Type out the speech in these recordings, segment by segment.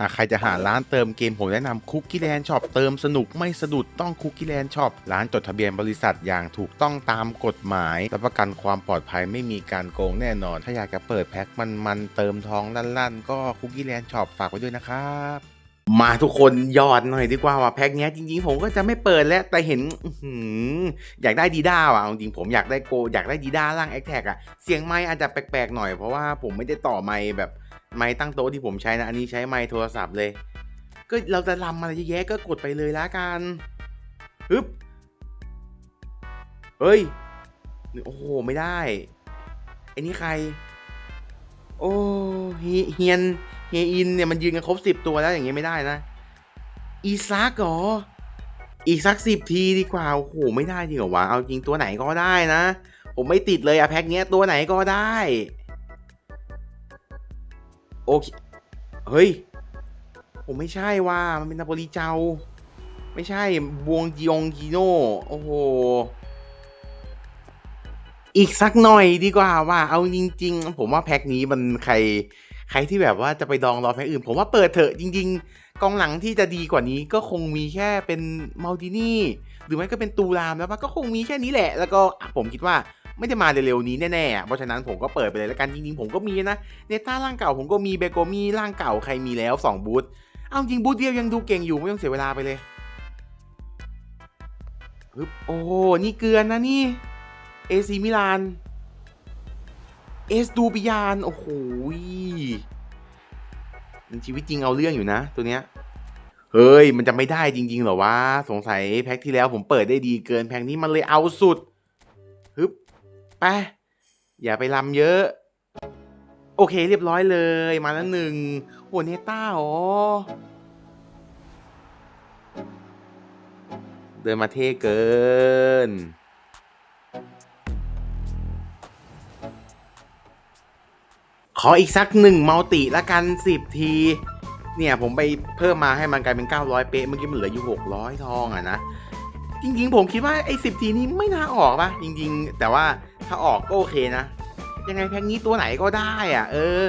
หากใครจะหาร้านเติมเกมผมแนะนำคุกกี้แลนช็อปเติมสนุกไม่สะดุดต้องคุกกี้แลนช็อปร้านจดทะเบียนบริษัทอย่างถูกต้องตามกฎหมายรับประกันความปลอดภัยไม่มีการโกงแน่นอน ถ้าอยากจะเปิดแพ็คมันๆเติมท้องลั่นๆ ก็คุกกี้แลนช็อปฝากไว้ด้วยนะครับมาทุกคนยอดหน่อยดีกว่าว่าแพ็คเนี้ยจริงๆ ผมก็จะไม่เปิดแล้วแต่เห็นอยากได้ดีด้าว่ะจริงๆผมอยากได้โก อยากได้ดีด้าร่างแอคแท็กอะเสียงไม้อาจจะแปลกๆหน่อยเพราะว่าผมไม่ได้ต่อไม้แบบ ไม้ตั้งโต๊ะที่ผมใช้นะ อันนี้ใช้ไม้โทรศัพท์เลย ก็เราจะรำอะไรเยอะแยะก็กดไปเลยละกันฮึบเฮ้ย โอ้โห ไม่ได้ไอ้นี่ใคร โอ้เฮเฮียนเฮียอินเนี่ยมันยืนกันครบสิบตัวแล้วอย่างเงี้ยไม่ได้นะ อีซักเหรออีกสักสิบทีดีกว่า โอ้โห ไม่ได้จริงเหรอวะ เอาจริงตัวไหนก็ได้นะ ผมไม่ติดเลยอะแพ็คเนี้ยตัวไหนก็ได้ โอเค เฮ้ย ผมไม่ใช่ว่า มันเป็นนาโปลีเจ้า ไม่ใช่บวงยองกิโนโอ้โห อีกสักหน่อยดีกว่าว่า เอาจริง ๆ ผมว่าแพ็คนี้มันใคร ใครที่แบบว่าจะไปดองรอแพ็คอื่น ผมว่าเปิดเถอะจริง ๆ กองหลังที่จะดีกว่านี้ก็คงมีแค่เป็นมัลตินี่ หรือไม่ก็เป็นตูรามแล้วมันก็คงมีแค่นี้แหละ แล้วก็ผมคิดว่า ไม่ได้มาเร็วๆนี้แน่ๆเพราะฉะนั้นผมก็เปิดไปเลยแล้วกันจริงๆผมก็มีนะเนต้าร่างเก่าผมก็มีเบโกมีร่างเก่าใครมีแล้วสองบูธเอาจริงบูธเดียวยังดูเก่งอยู่ไม่ต้องเสียเวลาไปเลยฮึบโอ้โหนี่เกลือนนะนี่เอซีมิลานเอสดูปิยานโอ้โหมันชีวิตจริงเอาเรื่องอยู่นะ ตัวเนี้ยเฮ้ย มันจะไม่ได้จริง ๆ เหรอวะ สงสัยแพ็คที่แล้วผมเปิดได้ดีเกินแพ็คนี้มันเลยเอาสุดฮึบ ไปอย่าไปลำเยอะ โอเคเรียบร้อยเลยมาแล้วหนึ่งโอ้เนต้าอ๋อเดินมาเท่เกิน ขออีกสักหนึ่งมัลติละกันสิบที เนี่ยผมไปเพิ่มมาให้มันกลายเป็น 900 เป๊ะเมื่อกี้มันเหลืออยู่ 600 ทองอะนะ จริงๆ ผมคิดว่าไอ้สิบทีนี้ไม่น่าออกปะจริงๆ แต่ว่า ถ้าออกก็โอเคนะ ยังไงแพ็กนี้ตัวไหนก็ได้อะ เออ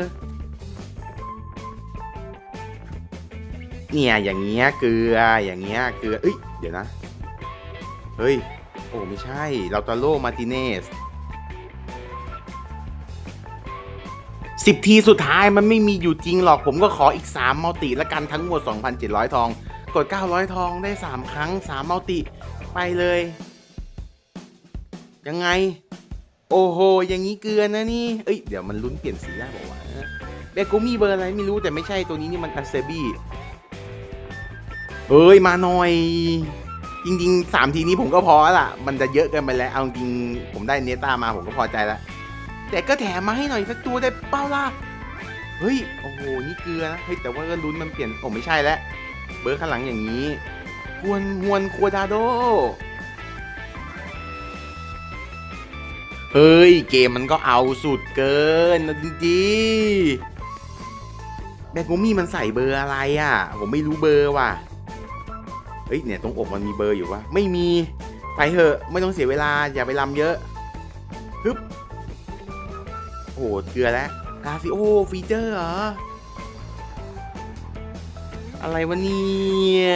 เนี่ยอย่างเงี้ยเกลืออย่างเงี้ยเกลือเอ้ยเดี๋ยวนะ เฮ้ย โอ้ไม่ใช่เราตาโลมาติเนสสิบทีสุดท้ายมันไม่มีอยู่จริงหรอก ผมก็ขออีก 3 มัลติละกันทั้งหมด 2,700 ทอง กด 900 ทองได้ 3 ครั้ง 3 มัลติ ไปเลย ยังไง โอ้โห อย่างนี้เกลือนะนี่ เอ้ย เดี๋ยวมันลุ้นเปลี่ยนสีได้บอกว่าวะเบกูมีเบอร์อะไรไม่รู้แต่ไม่ใช่ตัวนี้นี่มันอาเซบี้เฮ้ย มาหน่อย จริงๆสามทีนี้ผมก็พอละ มันจะเยอะเกินไปแล้ว เอาจริงผมได้เนต้ามาผมก็พอใจแล้ว แต่ก็แถมมาให้หน่อยสักตัวได้เป้าล่ะ เฮ้ย โอ้โห นี่เกลือนะ เฮ้ย แต่ว่าก็ลุ้นมันเปลี่ยนโอ้ไม่ใช่แล้ว เบอร์ข้างหลังอย่างนี้ฮวนฮวนควดาโด เฮ้ย เกมมันก็เอาสุดเกินนะจริงๆแบกูมี่มันใส่เบอร์อะไรอะ ผมไม่รู้เบอร์ว่ะ เฮ้ยเนี่ยตรงอกมันมีเบอร์อยู่วะไม่มี ไปเถอะ ไม่ต้องเสียเวลาอย่าไปลำเยอะฮึบโอ้โหเกลือแล้วกาซิโอฟีเจอร์เหรอ อะไรวะเนี่ย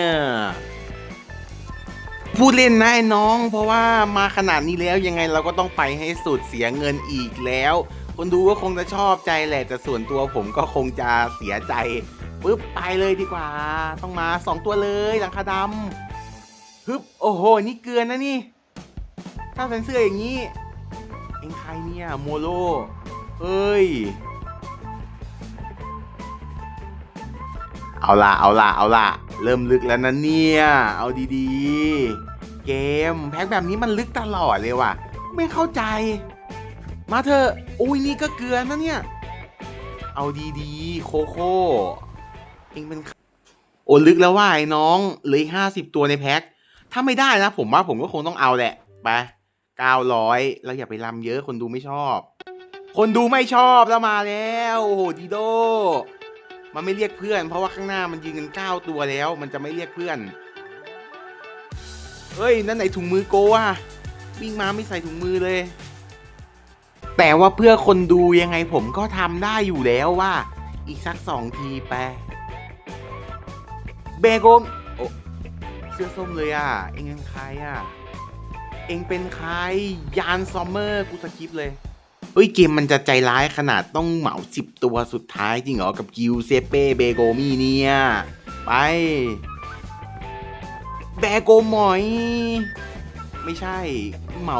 พูดเล่นนะไอ้น้อง เพราะว่ามาขนาดนี้แล้วยังไงเราก็ต้องไปให้สุดเสียเงินอีกแล้ว คนดูก็คงจะชอบใจแหละแต่ส่วนตัวผมก็คงจะเสียใจปึ๊บไปเลยดีกว่า ต้องมาสองตัวเลยหลังคาดำฮึบโอ้โหนี่เกลือนะนี่ ถ้าเป็นเสื้ออย่างนี้ เองใครเนี่ยโมโลเฮ้ยเอาล่ะ เอาล่ะ เอาล่ะ เริ่มลึกแล้วนะเนี่ย เอาดีๆ เกม แพ็คแบบนี้มันลึกตลอดเลยว่ะ ไม่เข้าใจ มาเถอะอุ้ยนี่ก็เกลือนะเนี่ย เอาดีๆ โคโค่เองเป็นโอ้ลึกแล้วว่าไอ้น้องเหลือห้าสิบตัวในแพ็คถ้าไม่ได้นะ ผมว่าผมก็คงต้องเอาแหละไปเก้าร้อยเราอย่าไปลำเยอะคนดูไม่ชอบ คนดูไม่ชอบแล้วมาแล้วโอ้โหดีโดมันไม่เรียกเพื่อน เพราะว่าข้างหน้ามันยืนกันเก้าตัวแล้ว มันจะไม่เรียกเพื่อน เฮ้ย นั่นไหนถุงมือโกอะวิ่งมาไม่ใส่ถุงมือเลย แต่ว่าเพื่อคนดูยังไงผมก็ทำได้อยู่แล้วว่า อีกสักสองทีไปเบโกมโอเสื้อส้มเลยอะ เอ็งเป็นใครอะ เอ็งเป็นใครยานซอมเมอร์กูสกิปเลยเฮ้ยเกมมันจะใจร้ายขนาดต้องเหมาสิบตัวสุดท้ายจริงเหรอ กับกิวเซเป้เบโกมี่เนี่ย ไป แบโกหมอย ไม่ใช่ เหมา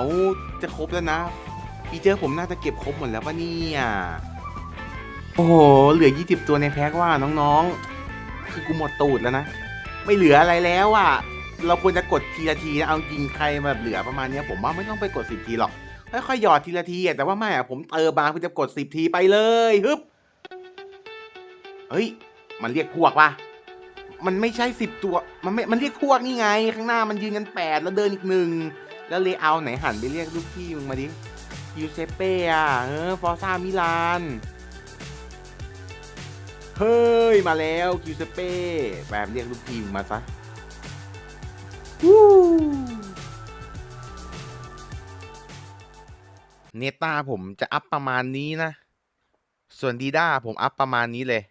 จะครบแล้วนะฟีเจอร์ผมน่าจะเก็บครบหมดแล้วปะเนี่ยโอ้โห เหลือ 20 ตัวในแพ็กว่าน้องๆ คือกูหมดตูดแล้วนะ ไม่เหลืออะไรแล้วอะ เราควรจะกดทีละทีนะ เอาจริงใครแบบเหลือประมาณนี้ผมว่าไม่ต้องไปกด 10 ทีหรอก ค่อยๆหยอดทีละทีแต่ว่าไม่อะผมเติมมาเพื่อจะกด 10 ทีไปเลยฮึบ เฮ้ย มันเรียกพวกว่ะ มันไม่ใช่10ตัว มันไม่ มันเรียกพวกนี่ไง ข้างหน้ามันยืนกัน8แล้วเดินอีกหนึ่ง แล้วเลเยอร์ไหนหันไปเรียกลูกพี่มึงมาดิ ยูเซเป้อะเออ ฟอร์ซ่ามิลาน เฮ้ย มาแล้วคิวเซเป้แบบเรียกลูกทีมมาซะวู้เนต้าผมจะอัพประมาณนี้นะ ส่วนดีด้าผมอัพประมาณนี้เลย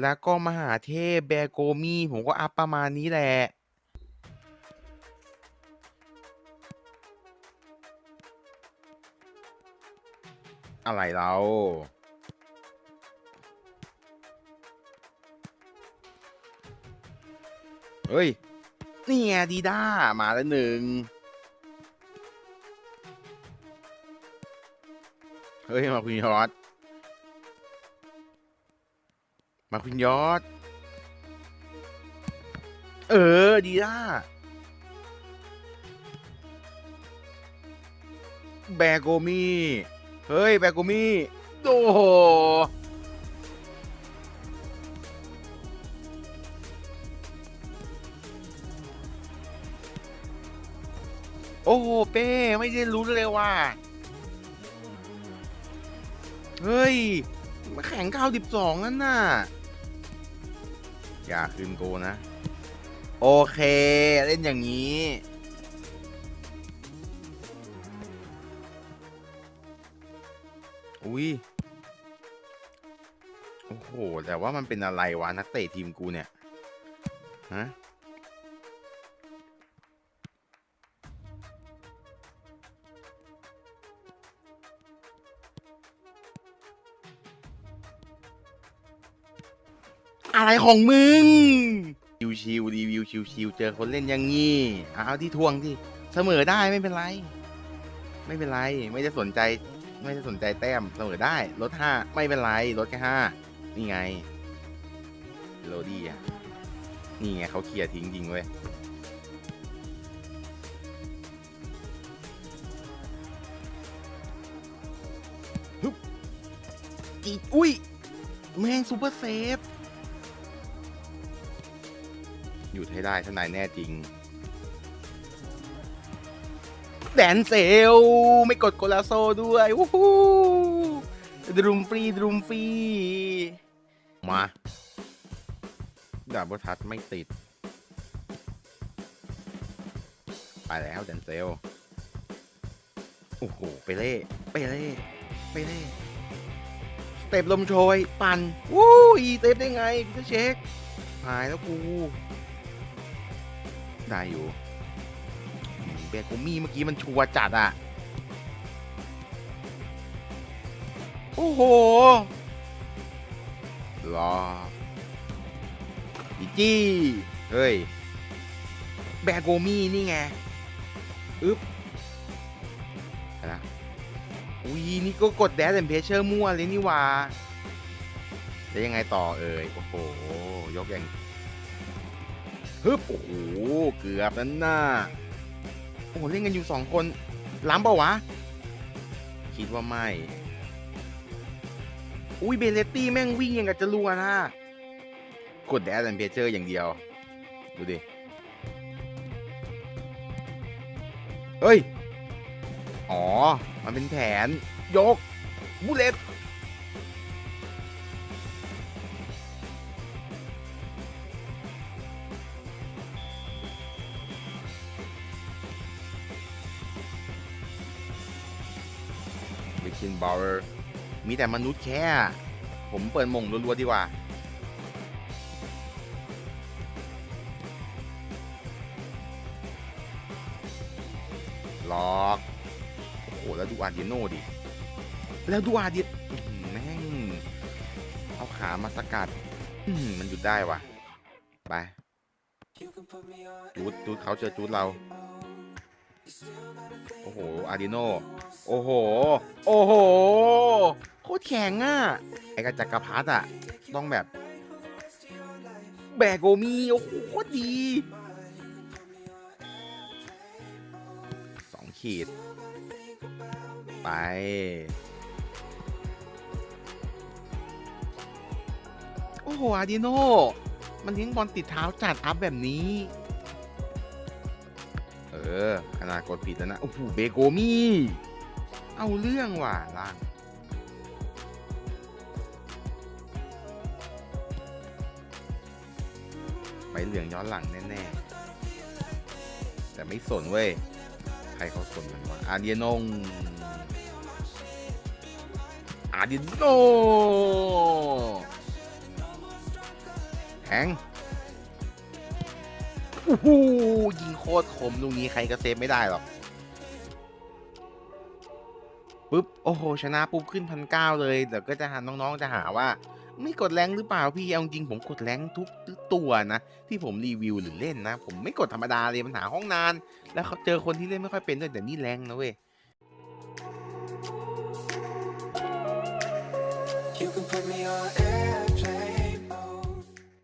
แล้วก็มหาเทพแบโกมี่ผมก็อัพประมาณนี้แหละอะไรเราเฮ้ย นี่ไงดีด้า มาแล้วหนึ่ง เฮ้ย มาคุณยอด มาคุณยอด เออ ดีด้าแบโกมี่ เฮ้ย แบโกมี่โอ้โหโอ้โห เป้ ไม่ได้รู้เลยว่า เฮ้ยมาแข่ง92นั่นน่ะ อย่าคืนโกนะ โอเค เล่นอย่างนี้ อุ้ยโอ้โห แต่ว่ามันเป็นอะไรวะ นักเตะทีมกูเนี่ย ฮะ อะไรของมึง ชิวชิวๆรีวิวชิวชิวๆเจอคนเล่นอย่างงี้เอาที่ทวงที่เสมอได้ไม่เป็นไร ไม่เป็นไรไม่ได้สนใจ ไม่ได้สนใจแต้มเสมอได้ลดห้าไม่เป็นไรลดแค่ห้านี่ไงโรดี้อะนี่ไงเขาเคลียร์ทิ้งจริงเว้ยฮึบจีอุ้ย แม่งซูเปอร์เซฟ ยุดให้ได้ถ้านายแน่จริง แดนเซล ไม่กดโกลาโซด้วยวู้ฮู้ดรูมฟรีดรูมฟรีมาดับเบิลทัชไม่ติด ไปแล้วแดนเซล โอ้โห ไปเล่ไปเล่ไปเล่สเต็ปลมโชย ปั่นวู้อีเต็ปได้ไงพี่เช็คหายแล้วกู ได้อยู่เบโกมี่เมื่อกี้มันชัวร์จัดอะโอ้โหรอดิจี้เฮ้ย แบโกมี่นี่ไง อึ๊บนะอุ้ยนี่ก็กดแดดแอนเพเชอร์มั่วเลยนี่ว่าแล้วยังไงต่อเอ่ย โอ้โห ยกอย่าง ฮึบโอ้โหเกือบนั้นน่ะโอ้โหเล่นกันอยู่สองคนล้ำเปล่าวะ คิดว่าไม่ อุ้ยเบเลตตี้แม่งวิ่งยังกับจะรัวนะกดแดดแอนเพเจอร์อย่างเดียว ดูดิ เฮ้ย อ๋อ มันเป็นแผน ยก บุเลต มีแต่มนุษย์แค่ ผมเปิดมงรัวๆดีกว่า ล็อก โอ้โห แล้วดูอาร์เดโน่ดิ แล้วดูอาร์เดแม่ง เอาขามาสกัด มันหยุดได้วะไปจูดจูดเขาเจอจูดเรา โอ้โหอาร์ดิโนโอ้โห โอ้โห โคตรแข็งอะ ไอ้กระจักรพรรดิอะ ต้องแบบ แบกโกมี โอ้โหโคตรดีสองขีด ไป โอ้โหอาร์ดิโนมันทิ้งบอลติดเท้าจัดอัพแบบนี้ ออขนาดกดผิดแล้วนะ โอ้โห เบโกมี่ เอาเรื่องว่ะล่างไปเหลืองย้อนหลังแน่ๆ แต่ไม่สนเว้ย ใครเขาสนมันวะอาเดียนง อาเดียโนแทง โอ้โหยิงโคตรคมลูกนี้ใครก็เซฟไม่ได้หรอกปุ๊บโอ้โหชนะปุ๊บขึ้นพันเก้าเลยเดี๋ยวก็จะหาน้องๆจะหาว่า ไม่กดแรงหรือเปล่าพี่เอาจริงผมกดแรงทุกตัวนะ ที่ผมรีวิวหรือเล่นนะ ผมไม่กดธรรมดาเลยมันหาห้องนาน แล้วเขาเจอคนที่เล่นไม่ค่อยเป็นด้วยแต่นี่แรงนะเว้ย You can put me on air